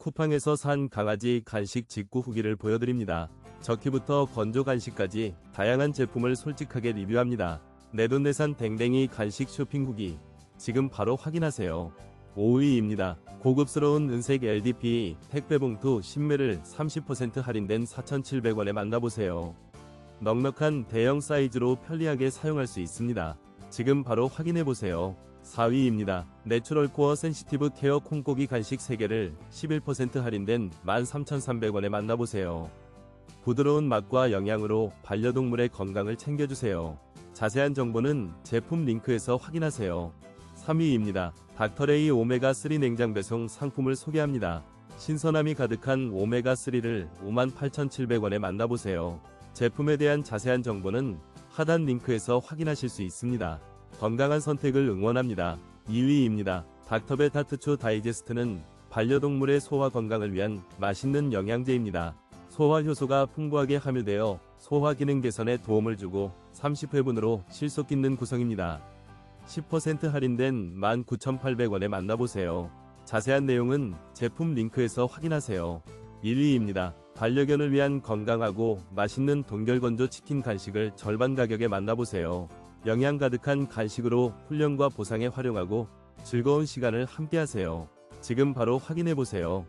쿠팡에서 산 강아지 간식 직구 후기를 보여드립니다. 적기부터 건조 간식까지 다양한 제품을 솔직하게 리뷰합니다. 내돈내산 댕댕이 간식 쇼핑 후기 지금 바로 확인하세요. 5위입니다. 고급스러운 은색 LDP 택배 봉투 10매를 30% 할인된 4,700원에 만나보세요. 넉넉한 대형 사이즈로 편리하게 사용할 수 있습니다. 지금 바로 확인해보세요. 4위입니다. 내추럴 코어 센시티브 케어 콩고기 간식 3개를 11% 할인된 13,300원에 만나보세요. 부드러운 맛과 영양으로 반려동물의 건강을 챙겨주세요. 자세한 정보는 제품 링크에서 확인하세요. 3위입니다. 닥터레이 오메가3 냉장 배송 상품을 소개합니다. 신선함이 가득한 오메가3를 58,700원에 만나보세요. 제품에 대한 자세한 정보는 하단 링크에서 확인하실 수 있습니다. 건강한 선택을 응원합니다. 2위입니다. 닥터베 타트초 다이제스트는 반려동물의 소화 건강을 위한 맛있는 영양제입니다. 소화 효소가 풍부하게 함유되어 소화 기능 개선에 도움을 주고 30회분으로 실속 있는 구성입니다. 10% 할인된 19,800원에 만나보세요. 자세한 내용은 제품 링크에서 확인하세요. 1위입니다. 반려견을 위한 건강하고 맛있는 동결건조 치킨 간식을 절반 가격에 만나보세요. 영양 가득한 간식으로 훈련과 보상에 활용하고 즐거운 시간을 함께하세요. 지금 바로 확인해보세요.